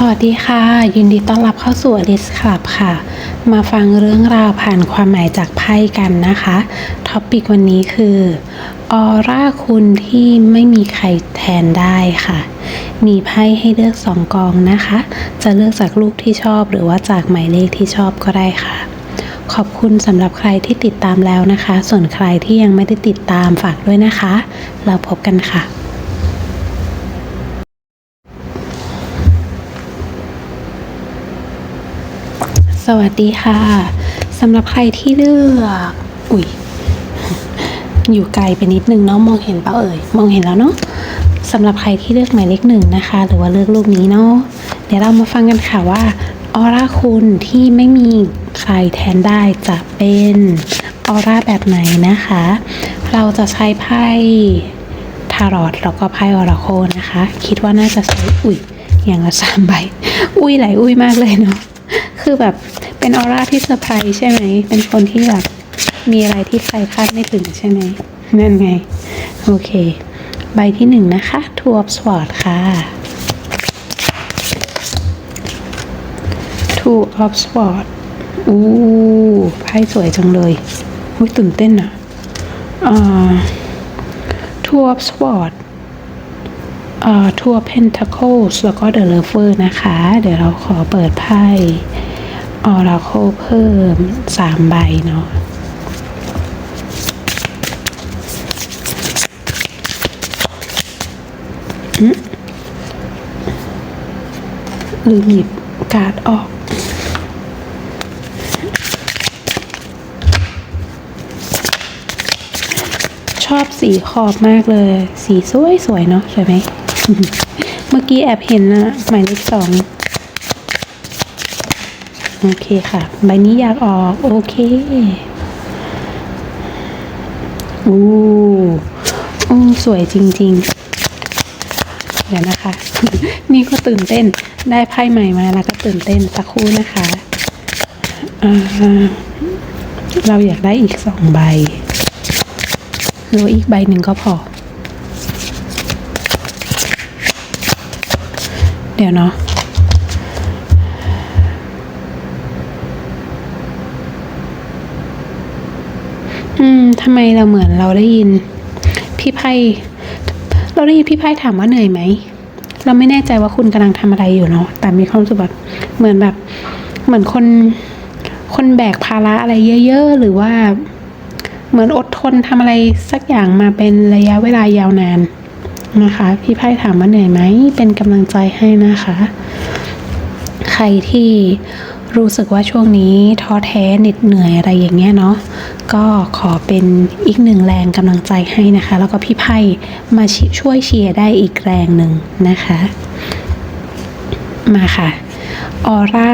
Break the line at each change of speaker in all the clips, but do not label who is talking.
สวัสดีค่ะ ยินดีต้อนรับเข้าสู่ Alice Club ค่ะ มาฟังเรื่องราวผ่านความหมายจากไพ่กันนะคะท็อปิกวันนี้คือออร่าคุณที่ไม่มีใครแทนได้ค่ะ มีไพ่ให้เลือกสองกองนะคะ จะเลือกจากรูปที่ชอบหรือว่าจากหมายเลขที่ชอบก็ได้ค่ะขอบคุณสำหรับใครที่ติดตามแล้วนะคะ ส่วนใครที่ยังไม่ได้ติดตามฝากด้วยนะคะ เราพบกันค่ะ สวัสดีค่ะสำหรับใครที่เลือกอุ้ยอยู่ไกลไปนิดนึงเนาะมองเห็นเปล่าเอ่ยมองเห็นแล้วเนาะสำหรับใครที่เลือกหมายเลขหนึ่งนะคะ หรือว่าเลือกรูปนี้เนาะเดี๋ยวเรามาฟังกันค่ะว่าออร่าคุณที่ไม่มีใครแทนได้จะเป็นออร่าแบบไหนนะคะ เราจะใช้ไพ่ทารอตแล้วก็ไพ่ออราโคนะคะ คิดว่าน่าจะใช้อุ้ยอย่างละสามใบ อุ้ยหลายอุ้ยมากเลยเนาะ คือแบบเป็นออร่าที่เซอร์ไพรส์ใช่ไหม เป็นคนที่แบบมีอะไรที่ใครคาดไม่ถึงใช่ไหม นั่นไง โอเค ใบที่หนึ่งนะคะ Two of Swords ค่ะ Two of Swords อู้ไพ่สวยจังเลยอุ้ยตื่นเต้นอะอ่า Two of Swords เอ่อ Two of Pentacles แล้วก็ The Lover นะคะ เดี๋ยวเราขอเปิดไพ่ Oracle เพิ่มสามใบเนาะลืมหยิบการ์ดออก ชอบสีขอบมากเลย สีสวยสวยๆเนาะสวยไหม เมื่อกี้แอบเห็นนะหมายเลขสอง โอเคค่ะ ใบนี้อยากออก โอเคอู้อู้สวยจริง ๆ เดี๋ยวนะคะ นี่ก็ตื่นเต้น ได้ไพ่ใหม่มาแล้วก็ตื่นเต้นสักครู่นะคะ เราอยากได้อีกสองใบหรืออีกใบหนึ่งก็พอ เดี๋ยวเนาะ อืมทำไมเราเหมือนเราได้ยิน พี่ไพ่เราได้ยินพี่ไพ่ถามว่าเหนื่อยไหม เราไม่แน่ใจว่าคุณกำลังทำอะไรอยู่เนาะ แต่มีความรู้สึกแบบเหมือนแบบ เหมือนคน คนแบกภาระอะไรเยอะ ๆ หรือว่า เหมือนอดทนทำอะไรสักอย่างมาเป็นระยะเวลายาวนานนะคะ พี่ไพ่ถามว่าเหนื่อยไหม เป็นกำลังใจให้นะคะ ใครที่รู้สึกว่าช่วงนี้ท้อแท้เหน็ดเหนื่อยอะไรอย่างเงี้ยเนาะ ก็ขอเป็นอีกหนึ่งแรงกำลังใจให้นะคะ แล้วก็พี่ไพ่มาช่วยเชียร์ได้อีกแรงหนึ่งนะคะ มาค่ะออร่า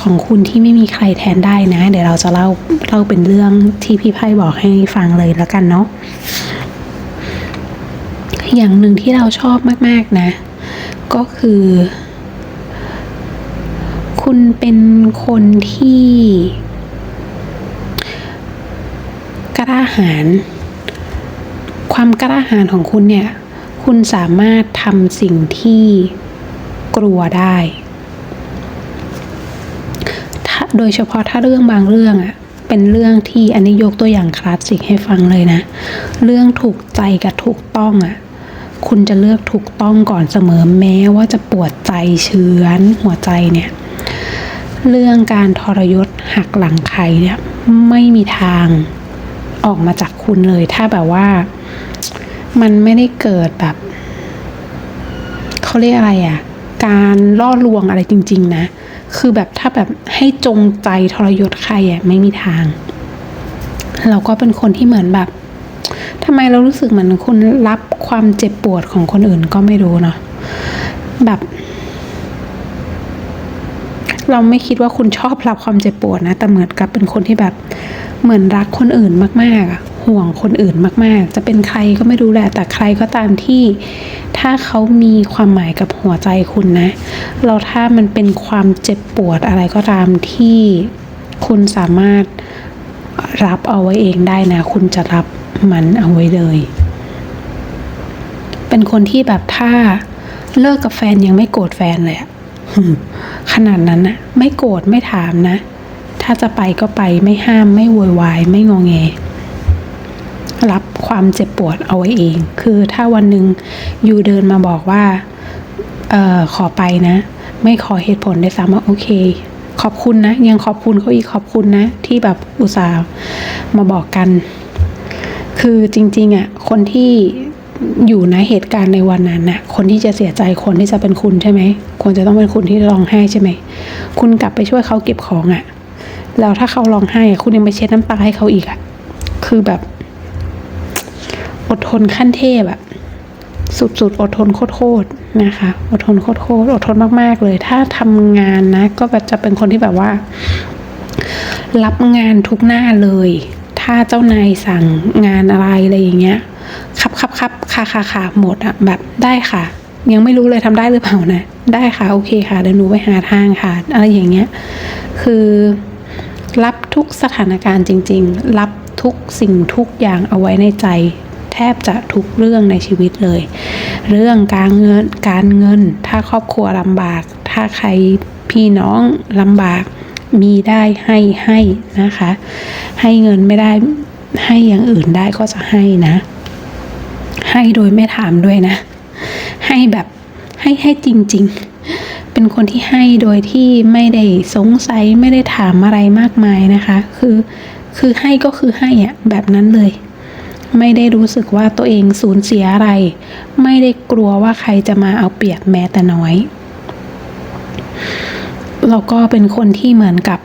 ของคุณที่ไม่มีใครแทนได้นะ เดี๋ยวเราจะเล่าเล่าเป็นเรื่องที่พี่ไพ่บอกให้ฟังเลยแล้วกันเนาะอย่างหนึ่งที่เราชอบมาก ๆ นะ ก็คือ คุณเป็นคนที่ กล้าหาญความกล้าหาญของคุณเนี่ย คุณสามารถทำสิ่งที่กลัวได้ โดยเฉพาะถ้าเรื่องบางเรื่องอะเป็นเรื่องที่อันนี้ยกตัวอย่างคลาสสิกให้ฟังเลยนะ เรื่องถูกใจกับถูกต้องอะคุณจะเลือกถูกต้องก่อนเสมอแม้ว่าจะปวดใจเชื้อนหัวใจเนี่ย เรื่องการทรยศหักหลังใครเนี่ยไม่มีทาง ออกมาจากคุณเลย ถ้าแบบว่า มันไม่ได้เกิดแบบเขาเรียกอะไรอะ่ะ การล่อลวงอะไรจริง ๆ นะ คือแบบถ้าแบบให้จงใจทรยศใครอะ่ะไม่มีทาง เราก็เป็นคนที่เหมือนแบบทำไมเรารู้สึกเหมือนคุณรับความเจ็บปวดของคนอื่นก็ไม่รู้เนาะแบบเราไม่คิดว่าคุณชอบรับความเจ็บปวดนะ แต่เหมือนกับเป็นคนที่แบบ เหมือนรักคนอื่นมากๆอะห่วงคนอื่นมากๆ จะเป็นใครก็ไม่รู้แหละ แต่ใครก็ตามที่ ถ้าเขามีความหมายกับหัวใจคุณนะ เราถ้ามันเป็นความเจ็บปวดอะไรก็ตามที่คุณสามารถรับเอาไว้เองได้นะ คุณจะรับมันเอาไว้เลย เป็นคนที่แบบถ้าเลิกกับแฟนยังไม่โกรธแฟนเลยอะขนาดนั้นนะไม่โกรธไม่ถามนะ ถ้าจะไปก็ไปไม่ห้ามไม่โวยวายไม่งอแง รับความเจ็บปวดเอาไว้เอง คือถ้าวันหนึ่งยูเดินมาบอกว่าเออขอไปนะ ไม่ขอเหตุผลได้ซ้ำว่าโอเค ขอบคุณนะ ยังขอบคุณเขาอีกขอบคุณนะ ที่แบบอุตส่าห์มาบอกกัน คือจริง ๆอะคนที่อยู่ในเหตุการณ์ในวันนั้นน่ะ คนที่จะเสียใจคนที่จะเป็นคุณใช่ไหมควรจะต้องเป็นคุณที่ร้องไห้ใช่ไหม คุณกลับไปช่วยเขาเก็บของอะ แล้วถ้าเขาร้องไห้คุณยังไปเช็ดน้ำตาให้เขาอีกอะคือแบบ อดทนขั้นเทพอะสุดๆอดทนโคตรๆนะคะ อดทนโคตรๆอดทนมากๆเลย ถ้าทำงานนะ ก็แบบจะเป็นคนที่แบบว่า รับงานทุกหน้าเลย ถ้าเจ้านายสั่งงานอะไรอะไรอย่างเงี้ยครับครับครับค่ะค่ะค่ะหมดอะแบบได้ค่ะ ยังไม่รู้เลยทำได้หรือเปล่านะ ได้ค่ะ โอเคค่ะเดี๋ยวหนูไปหาทางค่ะ อะไรอย่างเงี้ย คือ รับทุกสถานการณ์จริง ๆ รับทุกสิ่งทุกอย่างเอาไว้ในใจ แทบจะทุกเรื่องในชีวิตเลย เรื่องการเงินการเงิน ถ้าครอบครัวลำบาก ถ้าใครพี่น้องลำบาก มีได้ให้ให้นะคะ ให้เงินไม่ได้ให้อย่างอื่นได้ก็จะให้นะ ให้โดยไม่ถามด้วยนะ ให้แบบให้ให้จริง ๆ เป็นคนที่ให้โดยที่ไม่ได้สงสัยไม่ได้ถามอะไรมากมายนะคะ คือคือให้ก็คือให้อะแบบนั้นเลย ไม่ได้รู้สึกว่าตัวเองสูญเสียอะไร ไม่ได้กลัวว่าใครจะมาเอาเปรียบแม้แต่น้อยแล้วก็เป็นคนที่เหมือนกับ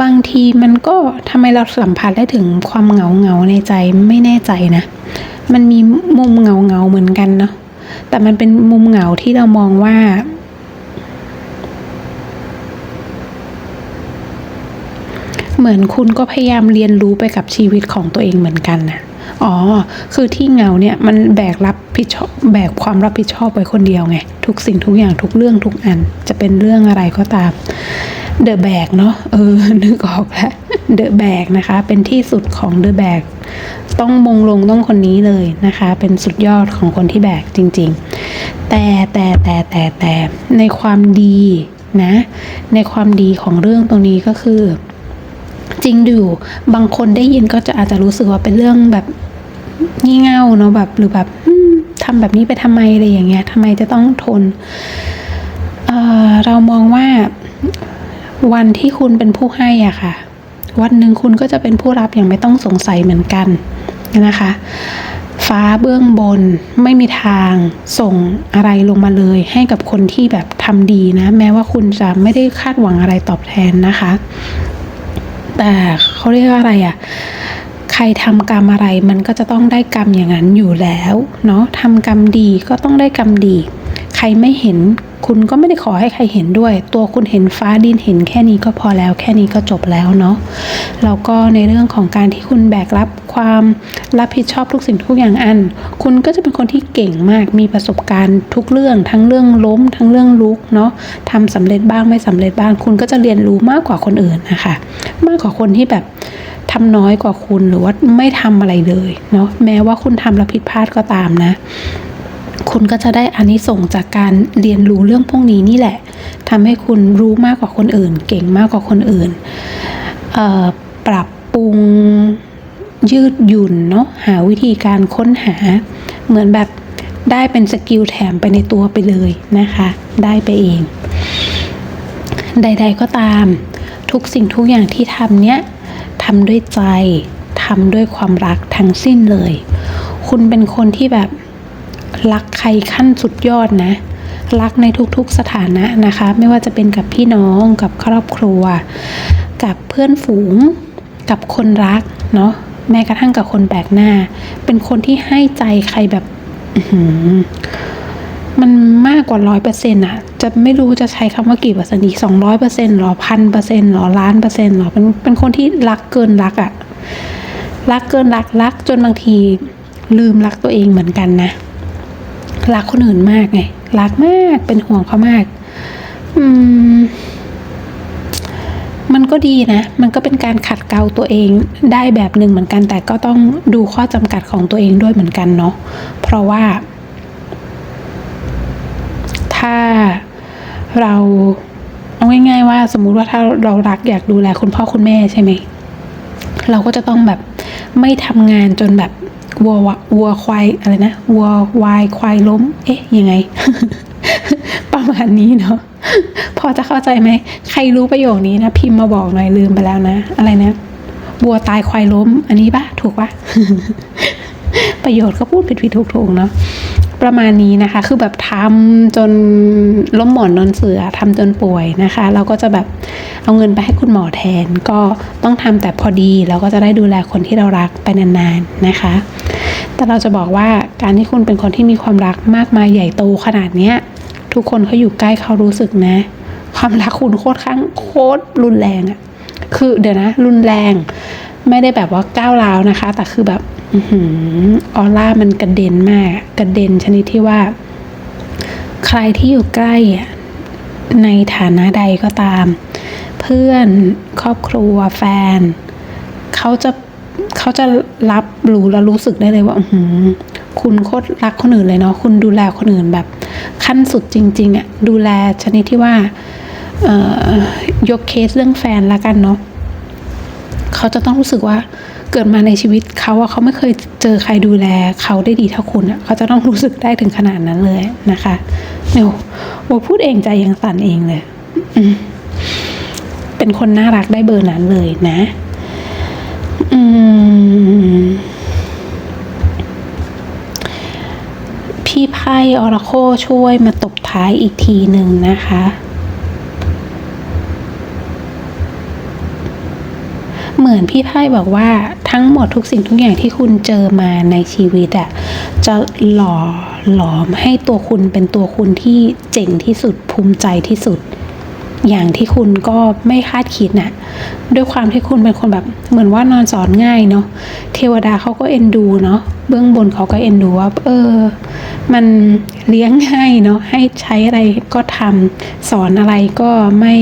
บางทีมันก็ทำไมเราสัมผัสได้ถึงความเหงาเหงาในใจไม่แน่ใจนะ มันมีมุมเหงาเหงาเหมือนกันเนาะ แต่มันเป็นมุมเหงาที่เรามองว่า เหมือนคุณก็พยายามเรียนรู้ไปกับชีวิตของตัวเองเหมือนกันนะอ๋อ คือที่เหงาเนี่ยมันแบกรับผิดชอบแบกความรับผิดชอบไว้คนเดียวไง ทุกสิ่งทุกอย่างทุกเรื่องทุกอัน จะเป็นเรื่องอะไรก็ตาม เดอะแบกเนาะเออ นึกออกแล้วเดอะแบกนะคะ เป็นที่สุดของเดอะแบกต้องมงลงต้องคนนี้เลยนะคะ เป็นสุดยอดของคนที่แบกจริง ๆ แต่แต่แต่แต่แต่ในความดีนะ ในความดีของเรื่องตรงนี้ก็คือ จริงอยู่บางคนได้ยินก็จะอาจจะรู้สึกว่าเป็นเรื่องแบบงี่เง่าเนาะแบบหรือแบบอืมทำแบบนี้ไปทำไมอะไรอย่างเงี้ยทำไมจะต้องทนเเรามองว่า วันที่คุณเป็นผู้ให้อะค่ะ วันหนึ่งคุณก็จะเป็นผู้รับอย่างไม่ต้องสงสัยเหมือนกันนะคะ ฟ้าเบื้องบนไม่มีทางส่งอะไรลงมาเลย ให้กับคนที่แบบทำดีนะ แม้ว่าคุณจะไม่ได้คาดหวังอะไรตอบแทนนะคะ แต่เขาเรียกว่าอะไรอะ่ะใครทำกรรมอะไรมันก็จะต้องได้กรรมอย่างนั้นอยู่แล้วเนาะทำกรรมดีก็ต้องได้กรรมดี ใครไม่เห็น คุณก็ไม่ได้ขอให้ใครเห็นด้วย ตัวคุณเห็นฟ้าดินเห็นแค่นี้ก็พอแล้ว แค่นี้ก็จบแล้วเนาะแล้วก็ในเรื่องของการที่คุณแบกรับความรับผิดชอบทุกสิ่งทุกอย่างอัน คุณก็จะเป็นคนที่เก่งมากมีประสบการณ์ทุกเรื่อง ทั้งเรื่องล้ม ทั้งเรื่องลุกเนาะทำสำเร็จบ้างไม่สำเร็จบ้าง คุณก็จะเรียนรู้มากกว่าคนอื่นนะคะ มากกว่าคนที่แบบทำน้อยกว่าคุณหรือว่าไม่ทำอะไรเลยเนาะแม้ว่าคุณทำแล้วผิดพลาดก็ตามนะ คุณก็จะได้อานิสงส์จากการเรียนรู้เรื่องพวกนี้นี่แหละทำให้คุณรู้มากกว่าคนอื่น เก่งมากกว่าคนอื่น ปรับปรุงยืดหยุ่นเนาะหาวิธีการค้นหา เหมือนแบบได้เป็นสกิลแถมไปในตัวไปเลยนะคะ ได้ไปเอง ใด ๆก็ตาม ทุกสิ่งทุกอย่างที่ทำเนี้ยทำด้วยใจทำด้วยความรักทั้งสิ้นเลย คุณเป็นคนที่แบบ รักใครขั้นสุดยอดนะ รักในทุกๆสถานะนะคะ ไม่ว่าจะเป็นกับพี่น้องกับครอบครัว กับเพื่อนฝูง กับคนรักเนาะแม้กระทั่งกับคนแปลกหน้า เป็นคนที่ให้ใจใครแบบมันมากกว่าร้อยเปอร์เซ็นต์อะจะไม่รู้จะใช้คำว่ากี่เปอร์เซ็นต์อีกสองร้อยเปอร์เซ็นต์หรอพันเปอร์เซ็นต์หรอล้านเปอร์เซ็นต์หรอเป็นเป็นคนที่รักเกินรักอะรักเกินรักรักจนบางทีลืมรักตัวเองเหมือนกันนะ รักคนอื่นมากไงรักมากเป็นห่วงเขามาก อืม มันก็ดีนะ มันก็เป็นการขัดเกลาตัวเองได้แบบหนึ่งเหมือนกัน แต่ก็ต้องดูข้อจำกัดของตัวเองด้วยเหมือนกันเนาะเพราะว่า ถ้าเราเอาง่ายๆว่าสมมุติว่าถ้าเรารักอยากดูแลคุณพ่อคุณแม่ใช่ไหมเราก็จะต้องแบบไม่ทำงานจนแบบ วัววัวควายอะไรนะวัววายควายล้ม เอ๊ะยังไง ประมาณนี้เนาะพอจะเข้าใจไหม ใครรู้ประโยคนี้นะ พิมพ์มาบอกหน่อยลืมไปแล้วนะ อะไรนะวัวตายควายล้ม อันนี้ปะถูกปะประโยชน์ก็พูดผิดผิดถูกถูกเนาะ ประมาณนี้นะคะ คือแบบทำจนล้มหมอนนอนเสือทำจนป่วยนะคะ เราก็จะแบบเอาเงินไปให้คุณหมอแทน ก็ต้องทำแต่พอดีแล้วก็จะได้ดูแลคนที่เรารักไปนานๆนะคะ แต่เราจะบอกว่าการที่คุณเป็นคนที่มีความรักมากมายใหญ่โตขนาดเนี้ยทุกคนเขาอยู่ใกล้เขารู้สึกนะ ความรักคุณโคตรข้างโคตรรุนแรงอะคือเดี๋ยวนะ รุนแรง ไม่ได้แบบว่าก้าวร้าวนะคะ แต่คือแบบ ออร่ามันกระเด็นมาก กระเด็นชนิดที่ว่า ใครที่อยู่ใกล้ในฐานะใดก็ตาม เพื่อนครอบครัวแฟน เขาจะเขาจะรับรู้และรู้สึกได้เลยว่าอืคุณโคตรรักคนอื่นเลยเนาะคุณดูแลคนอื่นแบบ ขั้นสุดจริง ๆอะดูแลชนิดที่ว่าเอ่อยกเคสเรื่องแฟนละกันเนาะเขาจะต้องรู้สึกว่า เกิดมาในชีวิตเขาอะเขาไม่เคยเจอใครดูแลเขาได้ดีเท่าคุณอะเขาจะต้องรู้สึกได้ถึงขนาดนั้นเลยนะคะเดี๋ยวโบพูดเองใจยังสั่นเองเลยเป็นคนน่ารักได้เบอร์นั้นเลยนะ อืมพี่ไพ่ออราโคช่วยมาตบท้ายอีกทีหนึ่งนะคะ เหมือนพี่ไพ่บอกว่าทั้งหมดทุกสิ่งทุกอย่างที่คุณเจอมาในชีวิตอะจะหล่อหลอมให้ตัวคุณเป็นตัวคุณที่เจ๋งที่สุดภูมิใจที่สุด อย่างที่คุณก็ไม่คาดคิดน่ะด้วยความที่คุณเป็นคนแบบเหมือนว่านอนสอนง่ายเนาะเทวดาเขาก็เอ็นดูเนาะเบื้องบนเขาก็เอ็นดูว่าเออ มันเลี้ยงง่ายเนาะให้ใช้อะไรก็ทำสอนอะไรก็ไม่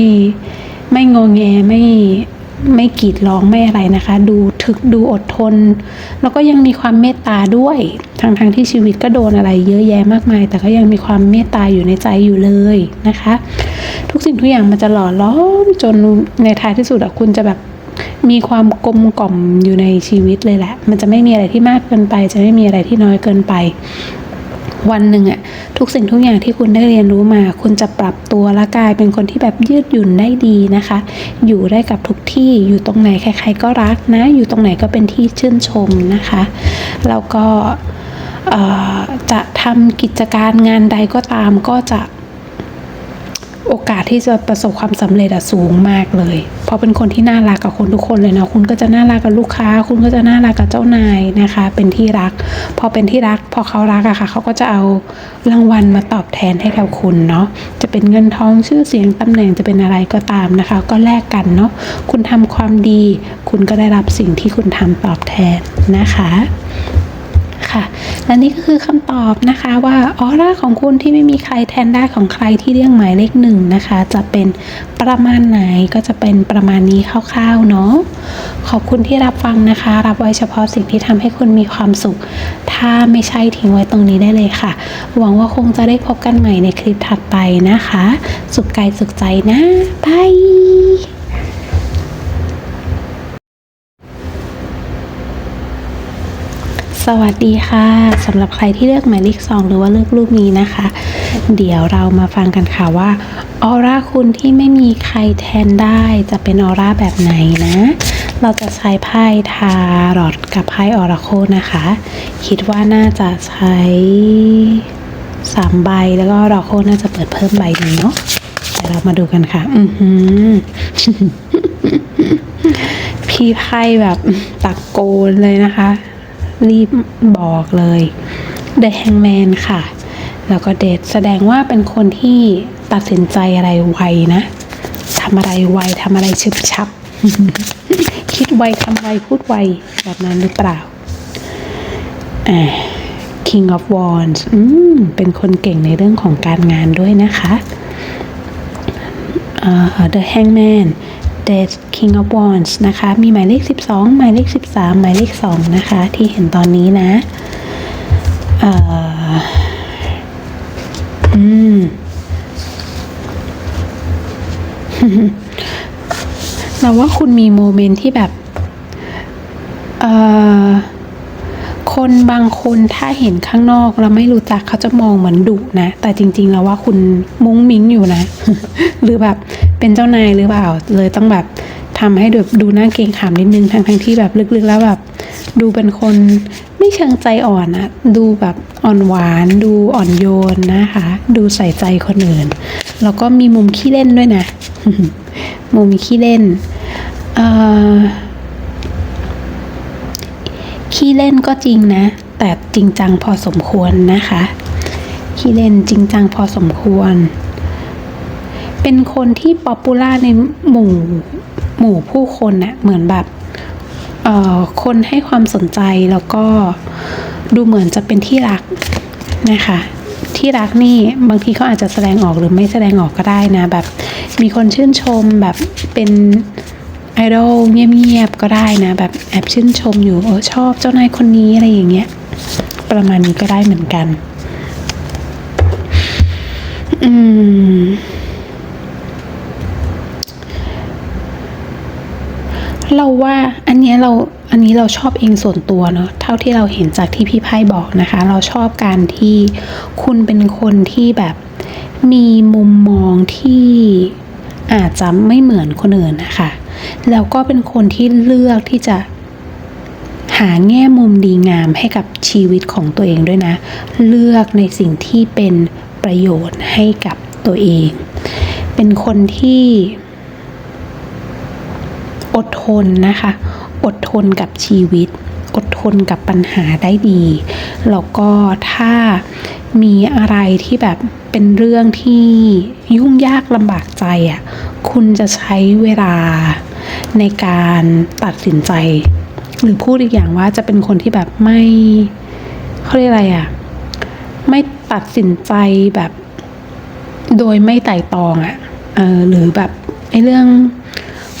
ไม่งงแงไม่ ไม่กรีดร้องไม่อะไรนะคะ ดูถึกดูอดทน แล้วก็ยังมีความเมตตาด้วยทั้งทงๆที่ชีวิตก็โดนอะไรเยอะแยะมากมาย แต่ก็ยังมีความเมตตาอยู่ในใจอยู่เลยนะคะ ทุกสิ่งทุกอย่างมันจะหล่อล้อมจนในท้ายที่สุดคุณจะแบบมีความกลมกล่อมอยู่ในชีวิตเลยแหละ มันจะไม่มีอะไรที่มากเกินไป จะไม่มีอะไรที่น้อยเกินไป วันหนึ่งอะทุกสิ่งทุกอย่างที่คุณได้เรียนรู้มา คุณจะปรับตัวและกลายเป็นคนที่แบบยืดหยุ่นได้ดีนะคะ อยู่ได้กับทุกที่อยู่ตรงไหนใคร ๆ ก็รักนะ อยู่ตรงไหนก็เป็นที่ชื่นชมนะคะแล้วก็จะทำกิจการงานใดก็ตามก็จะ โอกาสที่จะประสบความสำเร็จอะสูงมากเลย เพราะเป็นคนที่น่ารักกับคนทุกคนเลยนะคุณก็จะน่ารักกับลูกค้า คุณก็จะน่ารักกับเจ้านายนะคะ เป็นที่รัก พอเป็นที่รัก พอเขารักอะค่ะเขาก็จะเอารางวัลมาตอบแทนให้กับคุณเนาะจะเป็นเงินทองชื่อเสียงตำแหน่งจะเป็นอะไรก็ตามนะคะ ก็แลกกันเนาะคุณทำความดี คุณก็ได้รับสิ่งที่คุณทำตอบแทนนะคะ ค่ะ และนี่ก็คือคำตอบนะคะว่าออร่าของคุณที่ไม่มีใครแทนได้ของใครที่เรียกหมายเลขหนึ่งนะคะ จะเป็นประมาณไหนก็จะเป็นประมาณนี้คร่าวๆเนาะขอบคุณที่รับฟังนะคะ รับไว้เฉพาะสิ่งที่ทำให้คุณมีความสุข ถ้าไม่ใช่ทิ้งไว้ตรงนี้ได้เลยค่ะ หวังว่าคงจะได้พบกันใหม่ในคลิปถัดไปนะคะ สุขกายสุขใจนะบาย สวัสดีค่ะสำหรับใครที่เลือกหมายเลขสองหรือว่าเลือกรูปนี้นะคะ เดี๋ยวเรามาฟังกันค่ะว่าออร่าคุณที่ไม่มีใครแทนได้จะเป็นออร่าแบบไหนนะ เราจะใช้ไพ่ทารอตกับไพ่ออราโคนะคะ คิดว่าน่าจะใช้สามใบแล้วก็ออราโคน่าจะเปิดเพิ่มใบหนึ่งเนาะเดี๋ยวเรามาดูกันค่ะ อือหือพี่ไพ่แบบตะโกนเลยนะคะ รีบบอกเลย The Hangman ค่ะ แล้วก็เดทแสดงว่าเป็นคนที่ตัดสินใจอะไรไวนะทำอะไรไวทำอะไรชึบชับ คิดไวทำไวพูดไวแบบนั้นหรือเปล่าอ่า King of Wands อืม เป็นคนเก่งในเรื่องของการงานด้วยนะคะอ่า The Hangman Death King of Wands นะคะ มีหมายเลข 12 หมายเลข 13 หมายเลข 2 นะคะ ที่เห็นตอนนี้นะเอ่ออืมเราว่าคุณมีโมเมนต์ที่แบบเอ่อคนบางคนถ้าเห็นข้างนอกเราไม่รู้จักเขาจะมองเหมือนดุนะ แต่จริง ๆ แล้วว่าคุณมุ้งมิ้งอยู่นะ หรือแบบ เป็นเจ้านายหรือเปล่า เลยต้องแบบทำให้ดูดูน่าเกรงขามนิดนึงทั้งทั้งที่แบบลึกๆแล้วแบบ ดูเป็นคนไม่เชิงใจอ่อนอะดูแบบอ่อนหวาน ดูอ่อนโยนนะคะ ดูใส่ใจคนอื่น แล้วก็มีมุมขี้เล่นด้วยนะ มุมขี้เล่นขี้เล่นก็จริงนะ แต่จริงจังพอสมควรนะคะ ขี้เล่นจริงจังพอสมควร เป็นคนที่ป๊อปปูล่าในหมู่หมู่ผู้คนน่ะเหมือนแบบเอ่อคนให้ความสนใจแล้วก็ดูเหมือนจะเป็นที่รักนะคะ ที่รักนี่บางทีเขาอาจจะแสดงออกหรือไม่แสดงออกก็ได้นะ แบบมีคนชื่นชมแบบเป็นไอดอลเงียบๆก็ได้นะ แบบแอบชื่นชมอยู่เออชอบเจ้านายคนนี้อะไรอย่างเงี้ย ประมาณนี้ก็ได้เหมือนกัน อืม เราว่าอันนี้เราอันนี้เราชอบเองส่วนตัวเนาะเท่าที่เราเห็นจากที่พี่ไพ่บอกนะคะ เราชอบการที่คุณเป็นคนที่แบบมีมุมมองที่อาจจะไม่เหมือนคนอื่นนะคะ แล้วก็เป็นคนที่เลือกที่จะหาแง่มุมดีงามให้กับชีวิตของตัวเองด้วยนะ เลือกในสิ่งที่เป็นประโยชน์ให้กับตัวเอง เป็นคนที่ อดทนนะคะ อดทนกับชีวิต อดทนกับปัญหาได้ดี แล้วก็ถ้ามีอะไรที่แบบเป็นเรื่องที่ยุ่งยากลำบากใจอะ่ะ คุณจะใช้เวลาในการตัดสินใจ หรือพูดอีกอย่างว่าจะเป็นคนที่แบบไม่เขาเรียกอะไรอะ่ะ ไม่ตัดสินใจแบบ โดยไม่ไต่ตองอะ่ะเออหรือแบบไอ้เรื่อง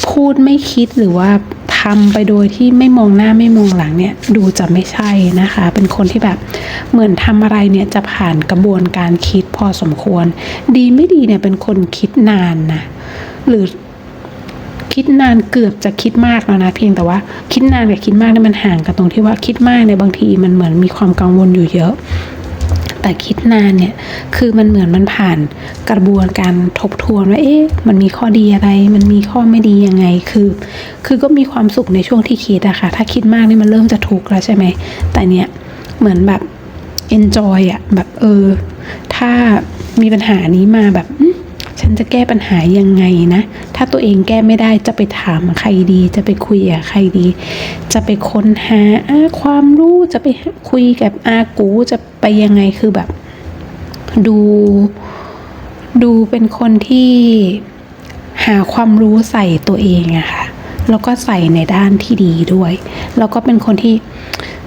พูดไม่คิดหรือว่าทำไปโดยที่ไม่มองหน้าไม่มองหลังเนี่ยดูจะไม่ใช่นะคะ เป็นคนที่แบบเหมือนทำอะไรเนี่ยจะผ่านกระบวนการคิดพอสมควร ดีไม่ดีเนี่ยเป็นคนคิดนานนะหรือคิดนานเกือบจะคิดมากแล้วนะเพียงแต่ว่าคิดนานกับคิดมากเนี่ยมันห่างกันตรงที่ว่าคิดมากเนี่ยบางทีมันเหมือนมีความกังวลอยู่เยอะ แต่คิดนานเนี่ย คือมันเหมือนมันผ่านกระบวนการทบทวนว่า เอ๊ะ มันมีข้อดีอะไร มันมีข้อไม่ดียังไง คือ คือก็มีความสุขในช่วงที่คิดอะค่ะ ถ้าคิดมากนี่มันเริ่มจะทุกข์แล้วใช่ไหม แต่เนี่ยเหมือนแบบ enjoy อะแบบเออ ถ้ามีปัญหานี้มาแบบ ฉันจะแก้ปัญหายังไงนะ ถ้าตัวเองแก้ไม่ได้จะไปถามใครดี จะไปคุยกับใครดี จะไปค้นหาอาความรู้จะไปคุยกับอากูจะไปยังไงคือแบบ ดู ดูเป็นคนที่หาความรู้ใส่ตัวเองอะค่ะแล้วก็ใส่ในด้านที่ดีด้วย แล้วก็เป็นคนที่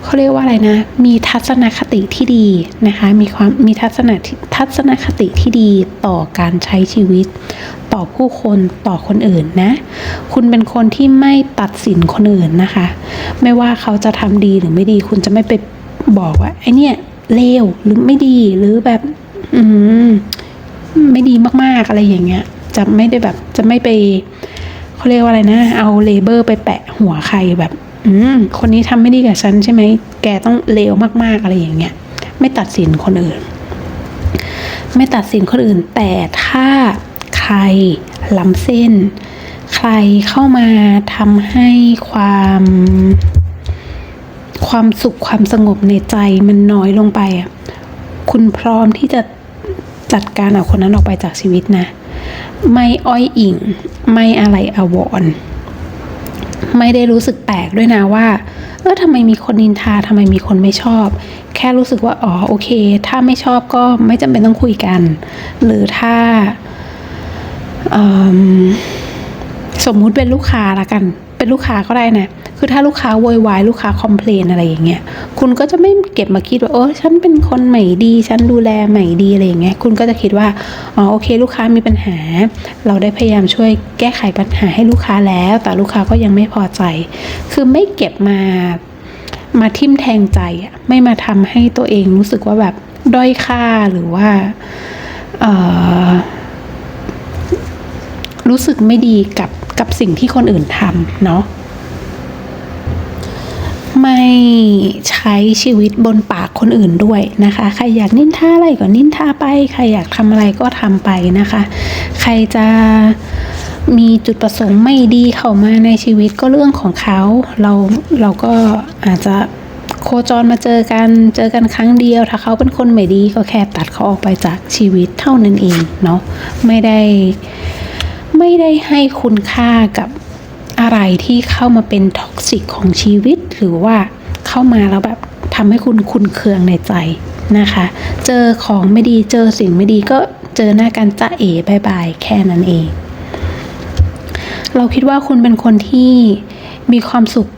เขาเรียกว่าอะไรนะ มีทัศนคติที่ดีนะคะ มีความมีทัศนทัศนคติที่ดีต่อการใช้ชีวิต ต่อผู้คนต่อคนอื่นนะ คุณเป็นคนที่ไม่ตัดสินคนอื่นนะคะ ไม่ว่าเขาจะทำดีหรือไม่ดี คุณจะไม่ไปบอกว่าไอเนี่ยเลวหรือไม่ดีหรือแบบ อืมไม่ดีมากๆอะไรอย่างเงี้ย จะไม่ได้แบบจะไม่ไปเขาเรียกว่าอะไรนะ เอาเลเบอร์ไปแปะหัวใครแบบ อืมคนนี้ทำไม่ดีกับฉันใช่ไหมแกต้องเลวมากๆอะไรอย่างเงี้ยไม่ตัดสินคนอื่น ไม่ตัดสินคนอื่น แต่ถ้าใครล้ำเส้น ใครเข้ามาทำให้ความความสุขความสงบในใจมันน้อยลงไปอะ คุณพร้อมที่จะจัดการเอาคนนั้นออกไปจากชีวิตนะ ไม่อ้อยอิง ไม่อะไรอาวร ไม่ได้รู้สึกแปลกด้วยนะว่าเออทำไมมีคนนินทาทำไมมีคนไม่ชอบ แค่รู้สึกว่าอ๋อโอเค ถ้าไม่ชอบก็ไม่จำเป็นต้องคุยกัน หรือถ้าเอิ่มสมมุติเป็นลูกค้าละกัน เป็นลูกค้าก็ได้นะ คือถ้าลูกค้าโวยวายลูกค้าคอมเพลนอะไรอย่างเงี้ยคุณก็จะไม่เก็บมาคิดว่าเออฉันเป็นคนใหม่ดี ฉันดูแลใหม่ดีอะไรอย่างเงี้ยคุณก็จะคิดว่าอ๋อโอเค ลูกค้ามีปัญหา เราได้พยายามช่วยแก้ไขปัญหาให้ลูกค้าแล้ว แต่ลูกค้าก็ยังไม่พอใจ คือไม่เก็บมามาทิ่มแทงใจอะไม่มาทำให้ตัวเองรู้สึกว่าแบบด้อยค่าหรือว่าเออรู้สึกไม่ดีกับกับสิ่งที่คนอื่นทำเนาะ ไม่ใช้ชีวิตบนปากคนอื่นด้วยนะคะ ใครอยากนินทาอะไรก็นินทาไป ใครอยากทำอะไรก็ทำไปนะคะ ใครจะมีจุดประสงค์ไม่ดีเข้ามาในชีวิตก็เรื่องของเขาเราเราก็อาจจะโคจรมาเจอกันเจอกันครั้งเดียว ถ้าเขาเป็นคนไม่ดีก็แค่ตัดเขาออกไปจากชีวิตเท่านั้นเองเนาะไม่ได้ไม่ได้ให้คุณค่ากับ อะไรที่เข้ามาเป็นท็อกซิกของชีวิต หรือว่าเข้ามาแล้วแบบทำให้คุณคุณเคืองในใจนะคะ เจอของไม่ดีเจอสิ่งไม่ดีก็เจอหน้ากันจ้าเอ๋บายบายแค่นั้นเอง เราคิดว่าคุณเป็นคนที่มีความสุข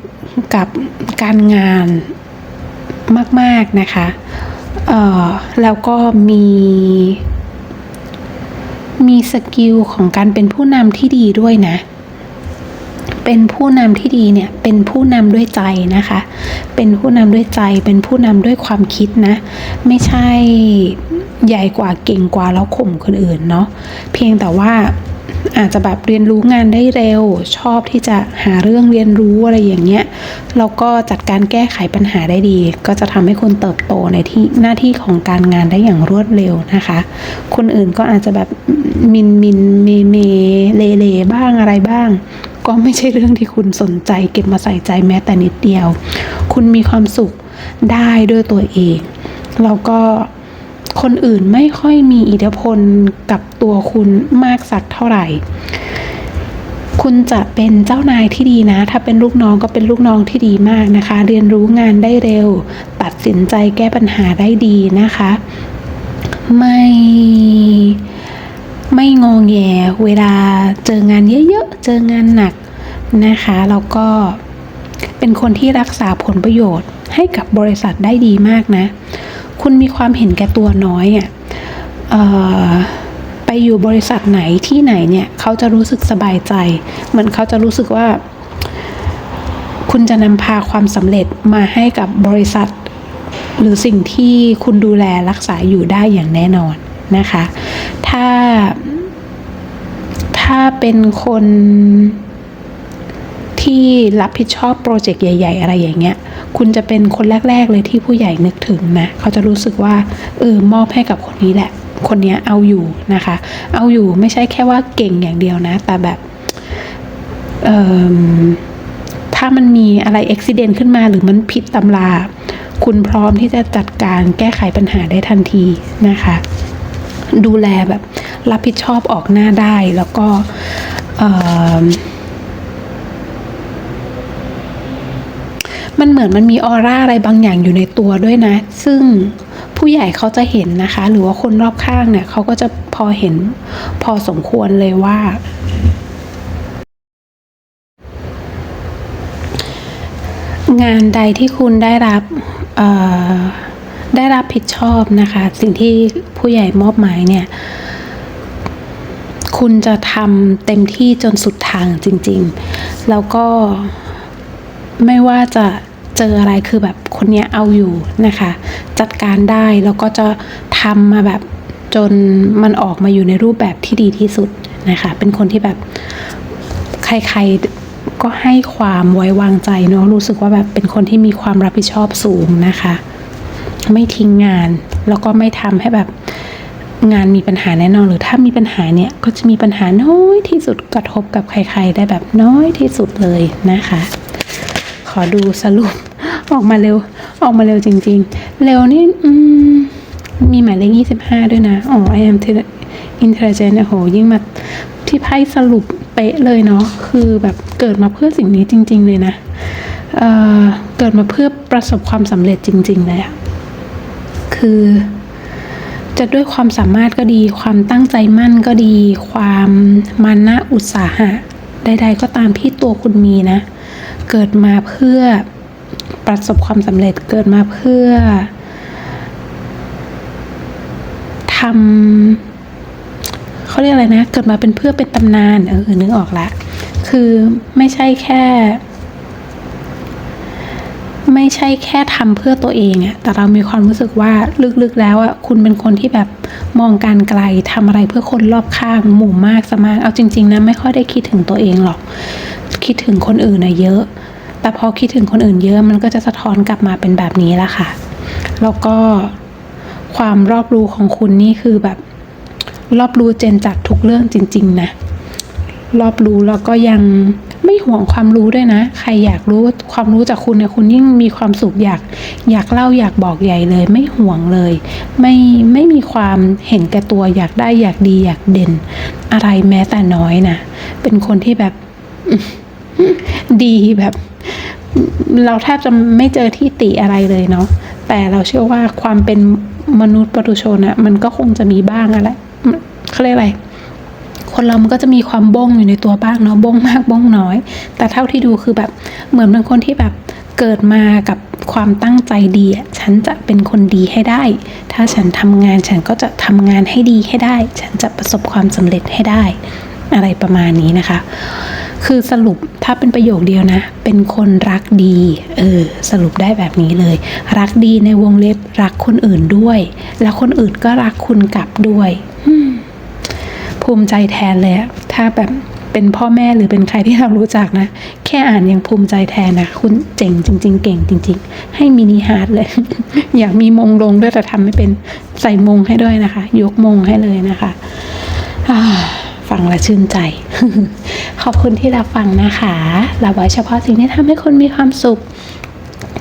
กับการงานมาก ๆ นะคะ เอ่อ แล้วก็มี มีสกิลของการเป็นผู้นำที่ดีด้วยนะ เป็นผู้นำที่ดีเนี่ยเป็นผู้นำด้วยใจนะคะ เป็นผู้นำด้วยใจ เป็นผู้นำด้วยความคิดนะ ไม่ใช่ใหญ่กว่าเก่งกว่าแล้วข่มคนอื่นเนาะเพียงแต่ว่าอาจจะแบบเรียนรู้งานได้เร็ว ชอบที่จะหาเรื่องเรียนรู้อะไรอย่างเงี้ยแล้วก็จัดการแก้ไขปัญหาได้ดี ก็จะทำให้คุณเติบโตในที่หน้าที่ของการงานได้อย่างรวดเร็วนะคะ คนอื่นก็อาจจะแบบมินมินเมเมเลเลบ้างอะไรบ้าง ก็ไม่ใช่เรื่องที่คุณสนใจเก็บมาใส่ใจแม้แต่นิดเดียว คุณมีความสุขได้ด้วยตัวเอง แล้วก็คนอื่นไม่ค่อยมีอิทธิพลกับตัวคุณมากสักเท่าไหร่ คุณจะเป็นเจ้านายที่ดีนะ ถ้าเป็นลูกน้องก็เป็นลูกน้องที่ดีมากนะคะ เรียนรู้งานได้เร็ว ตัดสินใจแก้ปัญหาได้ดีนะคะ ไม่ ไม่งองแงเวลาเจองานเยอะๆ เจองานหนักนะคะแล้วก็เป็นคนที่รักษาผลประโยชน์ให้กับบริษัทได้ดีมากนะ คุณมีความเห็นแก่ตัวน้อยอะ่ะไปอยู่บริษัทไหนที่ไหนเนี่ยเขาจะรู้สึกสบายใจ เหมือนเขาจะรู้สึกว่า คุณจะนำพาความสำเร็จมาให้กับบริษัท หรือสิ่งที่คุณดูแลรักษาอยู่ได้อย่างแน่นอน นะคะ ถ้า ถ้าเป็นคนที่รับผิดชอบโปรเจกต์ใหญ่ ๆ อะไรอย่างเงี้ย คุณจะเป็นคนแรก ๆ เลยที่ผู้ใหญ่นึกถึงนะ เขาจะรู้สึกว่า เออ มอบให้กับคนนี้แหละ คนนี้เอาอยู่นะคะ เอาอยู่ไม่ใช่แค่ว่าเก่งอย่างเดียวนะ แต่แบบ เออถ้ามันมีอะไรอุบิเหตุขึ้นมาหรือมันผิดตำรา คุณพร้อมที่จะจัดการแก้ไขปัญหาได้ทันทีนะคะ ดูแลแบบ รับผิดชอบออกหน้าได้แล้วก็มันเหมือนมันมีออร่าอะไรบางอย่างอยู่ในตัวด้วยนะ ซึ่งผู้ใหญ่เขาจะเห็นนะคะ หรือว่าคนรอบข้างเนี่ยเขาก็จะพอเห็นพอสมควรเลยว่า งานใดที่คุณได้รับ เอ่อ ได้รับผิดชอบนะคะ สิ่งที่ผู้ใหญ่มอบหมายเนี่ย คุณจะทำเต็มที่จนสุดทางจริง ๆ แล้วก็ไม่ว่าจะเจออะไรคือแบบคนเนี้ยเอาอยู่นะคะ จัดการได้แล้วก็จะทำมาแบบจนมันออกมาอยู่ในรูปแบบที่ดีที่สุดนะคะ เป็นคนที่แบบใครๆก็ให้ความไว้วางใจเนาะรู้สึกว่าแบบเป็นคนที่มีความรับผิดชอบสูงนะคะ ไม่ทิ้งงาน แล้วก็ไม่ทำให้แบบงานมีปัญหาแน่นอนหรือถ้ามีปัญหาเนี่ยก็จะมีปัญหาน้อยที่สุดกระทบกับใคร ๆ ได้แบบน้อยที่สุดเลยนะคะ ขอดูสรุปออกมาเร็วออกมาเร็วจริง ๆ เร็วนี่อืมมีหมายเลขยี่สิบห้าด้วยนะอ๋อ I am intelligent โอ้โหยิ่งมาที่ไพ่สรุปเป๊ะเลยเนาะคือแบบเกิดมาเพื่อสิ่งนี้จริง ๆ เลยนะเเกิดมาเพื่อประสบความสำเร็จจริง ๆ เลยอะ คือ จะด้วยความสามารถก็ดี ความตั้งใจมั่นก็ดี ความมานะอุตสาหะ ใด ๆ ก็ตามที่ตัวคุณมีนะ เกิดมาเพื่อประสบความสำเร็จเกิดมาเพื่อทำเขาเรียกอะไรนะ เกิดมาเป็นเพื่อเป็นตำนานเออนึกออกละ คือไม่ใช่แค่ ไม่ใช่แค่ทำเพื่อตัวเองอะแต่เรามีความรู้สึกว่าลึกๆแล้วอะคุณเป็นคนที่แบบมองการไกลทำอะไรเพื่อคนรอบข้างหมู่มากสมากเอาจริง ๆนะไม่ค่อยได้คิดถึงตัวเองหรอก คิดถึงคนอื่นนะเยอะ แต่พอคิดถึงคนอื่นเยอะมันก็จะสะท้อนกลับมาเป็นแบบนี้ละค่ะ แล้วก็ความรอบรู้ของคุณนี่คือแบบ รอบรู้เจนจากทุกเรื่องจริง ๆ นะ รอบรู้แล้วก็ยัง ไม่ห่วงความรู้ด้วยนะ ใครอยากรู้ความรู้จากคุณเนี่ยคุณยิ่งมีความสุขอยากอยากเล่าอยากบอกใหญ่เลย ไม่ห่วงเลย ไม่ไม่มีความเห็นแก่ตัวอยากได้อยากดีอยากเด่น อะไรแม้แต่น้อยนะเป็นคนที่แบบดีแบบ เราแทบจะไม่เจอที่ติอะไรเลยเนาะแต่เราเชื่อว่าความเป็นมนุษย์ปุถุชนอะมันก็คงจะมีบ้างอะแหละเขาเรียกอะไร คนเรามันก็จะมีความบ้งอยู่ในตัวบ้างเนาะบ้งมากบ้งน้อย แต่เท่าที่ดูคือแบบเหมือนเป็นคนที่แบบเกิดมากับความตั้งใจดีอะฉันจะเป็นคนดีให้ได้ ถ้าฉันทำงานฉันก็จะทำงานให้ดีให้ได้ ฉันจะประสบความสำเร็จให้ได้ อะไรประมาณนี้นะคะ คือสรุปถ้าเป็นประโยคเดียวนะ เป็นคนรักดี เออ สรุปได้แบบนี้เลย รักดีในวงเล็บรักคนอื่นด้วย แล้วคนอื่นก็รักคุณกลับด้วย อืม ภูมิใจแทนเลยถ้าแบบเป็นพ่อแม่หรือเป็นใครที่เรารู้จักนะ แค่อ่านยังภูมิใจแทนนะ คุณเจ๋งจริง ๆ เก่งจริง ๆ ให้มินิฮาร์ดเลย อยากมีมงลงด้วยแต่ทำไม่เป็นใส่มงให้ด้วยนะคะ ยกมงให้เลยนะคะฟังแล้วชื่นใจ ขอบคุณที่รับฟังนะคะรับไว้เฉพาะสิ่งที่ทำให้คุณมีความสุข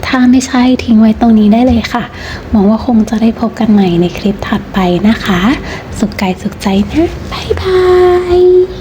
ถ้าไม่ใช่ทิ้งไว้ตรงนี้ได้เลยค่ะ หวังว่าคงจะได้พบกันใหม่ในคลิปถัดไปนะคะ สุขกายสุขใจนะ บ๊ายบาย